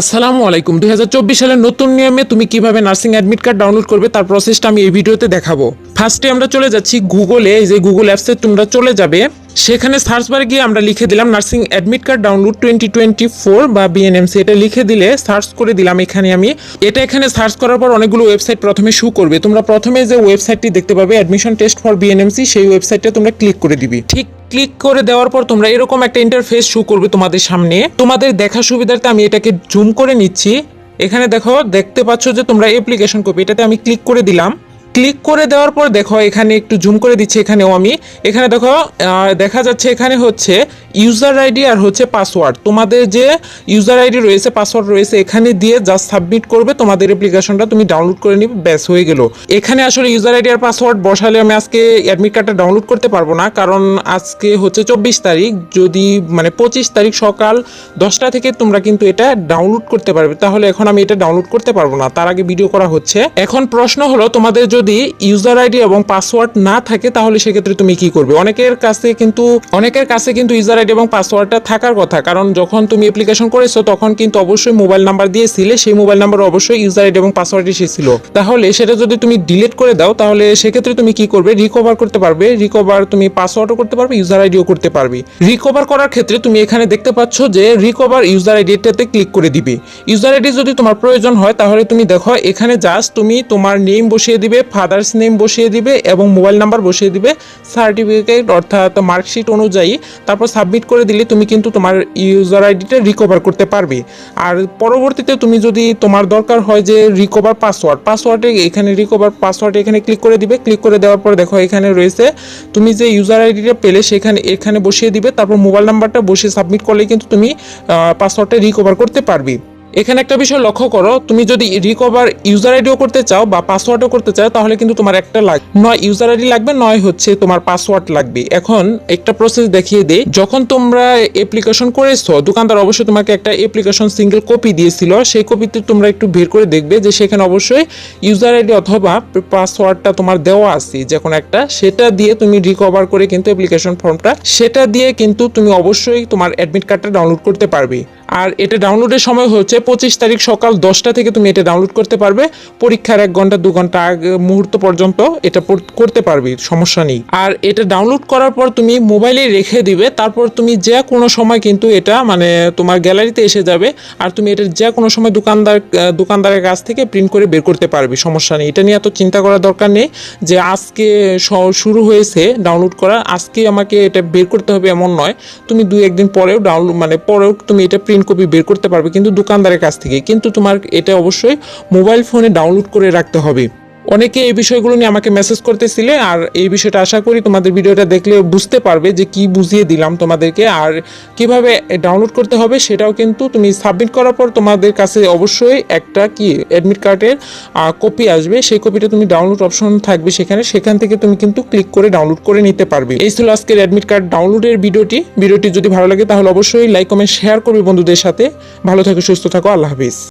আসসালামু আলাইকুম। দুই হাজার চব্বিশ সালের নতুন নিয়মে তুমি কীভাবে নার্সিং অ্যাডমিট কার্ড ডাউনলোড করবে, তার প্রসেসটা আমি এই ভিডিওতে দেখাবো। ফার্স্টে আমরা চলে যাচ্ছি গুগলে যে গুগল অ্যাপসে তোমরা চলে যাবে। সেখানে সার্চ বারে গিয়ে আমরা লিখে দিলাম nursing admit card download twenty twenty four বা বিএনএমসি এটা লিখে দিলে সার্চ করে দিলাম এখানে আমি। এটা এখানে সার্চ করার পর অনেকগুলো ওয়েবসাইট প্রথমে শু করবে। তোমরা প্রথমে যে ওয়েবসাইটটি দেখতে পাবে অ্যাডমিশন টেস্ট ফর বিএনএমসি সেই ওয়েবসাইটটা তোমরা ক্লিক করে দিবি। ঠিক ক্লিক করে দেওয়ার পর তোমরা এরকম একটা ইন্টারফেস শো করবে তোমাদের সামনে। তোমাদের দেখা সুবিধার্থে আমি এটাকে জুম করে নিচ্ছি। এখানে দেখো, দেখতে পাচ্ছ যে তোমরা অ্যাপ্লিকেশন কপি এটাতে আমি ক্লিক করে দিলাম। ক্লিক করে দেওয়ার পর দেখো এখানে একটু জুম করে দিচ্ছি এখানেও আমি। এখানে দেখো দেখা যাচ্ছে এখানে হচ্ছে ইউজার আইডি আর হচ্ছে পাসওয়ার্ড। তোমাদের যে ইউজার আইডি রয়েছে, পাসওয়ার্ড রয়েছে, এখানে দিয়ে জাস্ট সাবমিট করবে, তোমাদের অ্যাপ্লিকেশনটা তুমি ডাউনলোড করে নিবে, ব্যাস, হয়ে গেল। এখানে আসলে ইউজার আইডি আর পাসওয়ার্ড বসালে আমি আজকে অ্যাডমিট কার্ডটা ডাউনলোড করতে পারব না, কারণ আজকে হচ্ছে চব্বিশ তারিখ, যদি মানে পঁচিশ তারিখ সকাল দশটা থেকে তোমরা কিন্তু এটা ডাউনলোড করতে পারবে। তাহলে এখন আমি এটা ডাউনলোড করতে পারব না, তার আগে ভিডিও করা হচ্ছে। এখন প্রশ্ন হলো, তোমাদের যদি ইউজার আইডি এবং পাসওয়ার্ড না থাকে, তাহলে সেক্ষেত্রে তুমি কি করবে? অনেকের কাছে কিন্তু, অনেকের কাছে কিন্তু ইউজার আইডি এবং পাসওয়ার্ডটা থাকার কথা। কারণ যখন তুমি অ্যাপ্লিকেশন করেছ, তখন কিন্তু অবশ্যই মোবাইল নাম্বার দিয়েছিলে সেই মোবাইল নাম্বার অবশ্যই ইউজার আইডি এবং পাসওয়ার্ড এসেছিল তাহলে সেটা যদি তুমি ডিলিট করে দাও, তাহলে সেক্ষেত্রে তুমি কি করবে? রিকভার করতে পারবে। রিকভার তুমি পাসওয়ার্ডও করতে পারবে ইউজার আইডিও করতে পারবে। রিকভার করার ক্ষেত্রে তুমি এখানে দেখতে পাচ্ছ যে রিকভার ইউজার আইডিটাতে ক্লিক করে দিবে। ইউজার আইডি যদি তোমার প্রয়োজন হয়, তাহলে তুমি দেখো, এখানে জাস্ট তুমি তোমার নেম বসিয়ে দিবে ফাদার্স নেম বসিয়ে দিবে এবং মোবাইল নাম্বার বসিয়ে দিবে সার্টিফিকেট অর্থাৎ মার্কশিট অনুযায়ী। তারপর সাবমিট করে দিলে তুমি কিন্তু তোমার ইউজার আইডিটা রিকভার করতে পারবে। আর পরবর্তীতে তুমি যদি তোমার দরকার হয় যে রিকভার পাসওয়ার্ড পাসওয়ার্ডে এখানে রিকভার পাসওয়ার্ড এখানে ক্লিক করে দিবে। ক্লিক করে দেওয়ার পর দেখো এখানে রয়েছে, তুমি যে ইউজার আইডিটা পেলে সেখানে, এখানে বসিয়ে দিবে। তারপর মোবাইল নাম্বারটা বসিয়ে সাবমিট করলে কিন্তু তুমি পাসওয়ার্ডটা রিকভার করতে পারবে। এখানে একটা বিষয় লক্ষ্য করো, তুমি যদি রিকভার ইউজার আইডিও করতে চাও বা পাসওয়ার্ডও করতে চাও, তাহলে কিন্তু তোমার একটা লাগবে নয় ইউজার আইডি লাগবে, নয় হচ্ছে তোমার পাসওয়ার্ড লাগবে। এখন একটা প্রসেস দেখিয়ে দেই, যখন তোমরা অ্যাপ্লিকেশন করেছ, দোকানদার অবশ্যই তোমাকে একটা অ্যাপ্লিকেশন সিঙ্গেল কপি দিয়েছিল, সেই কপিতে তোমরা একটু বের করে দেখবে যে সেখানে অবশ্যই ইউজার আইডি অথবা পাসওয়ার্ডটা তোমার দেওয়া আছে, যে কোনো একটা। সেটা দিয়ে তুমি রিকভার করে কিন্তু অ্যাপ্লিকেশন ফর্মটা সেটা দিয়ে কিন্তু তুমি অবশ্যই তোমার অ্যাডমিট কার্ডটা ডাউনলোড করতে পারবে। আর এটা ডাউনলোডের সময় হচ্ছে পঁচিশ তারিখ সকাল দশটা থেকে তুমি এটা ডাউনলোড করতে পারবে। পরীক্ষার এক ঘণ্টা, দু ঘণ্টা আগে মুহূর্ত পর্যন্ত এটা করতে পারবে, সমস্যা নেই। আর এটা ডাউনলোড করার পর তুমি মোবাইলে রেখে দিবে, তারপর তুমি যে কোনো সময় কিন্তু এটা মানে তোমার গ্যালারিতে এসে যাবে আর তুমি এটা যে কোনো সময় দোকানদার, দোকানদারের কাছ থেকে প্রিন্ট করে বের করতে পারবে, সমস্যা নেই। এটা নিয়ে এত চিন্তা করার দরকার নেই যে আজকে শুরু হয়েছে ডাউনলোড করা, আজকে আমাকে এটা বের করতে হবে এমন নয়। তুমি দু একদিন পরেও ডাউনলোড মানে পরেও তুমি এটা প্রিন্ট কপি বের করতে পারবে কিন্তু দোকানদারের কাছ থেকে। কিন্তু তোমার এটা অবশ্যই মোবাইল ফোনে ডাউনলোড করে রাখতে হবে। অনেকে এই বিষয়গুলো নিয়ে আমাকে মেসেজ করতেছিলে আর এই বিষয়টা আশা করি তোমাদের ভিডিওটা দেখলে বুঝতে পারবে যে কি বুঝিয়ে দিলাম তোমাদেরকে। আর কীভাবে ডাউনলোড করতে হবে সেটাও কিন্তু তুমি সাবমিট করার পর তোমাদের কাছে অবশ্যই একটা কি অ্যাডমিট কার্ডের কপি আসবে। সেই কপিটা তুমি ডাউনলোড অপশন থাকবে সেখানে। সেখান থেকে তুমি কিন্তু ক্লিক করে ডাউনলোড করে নিতে পারবে। এই ছিল আজকের অ্যাডমিট কার্ড ডাউনলোডের ভিডিওটি। ভিডিওটি যদি ভালো লাগে তাহলে অবশ্যই লাইক কমেন্ট শেয়ার করবে বন্ধুদের সাথে। ভালো থাকো, সুস্থ থাকো। আল্লাহ হাফিজ।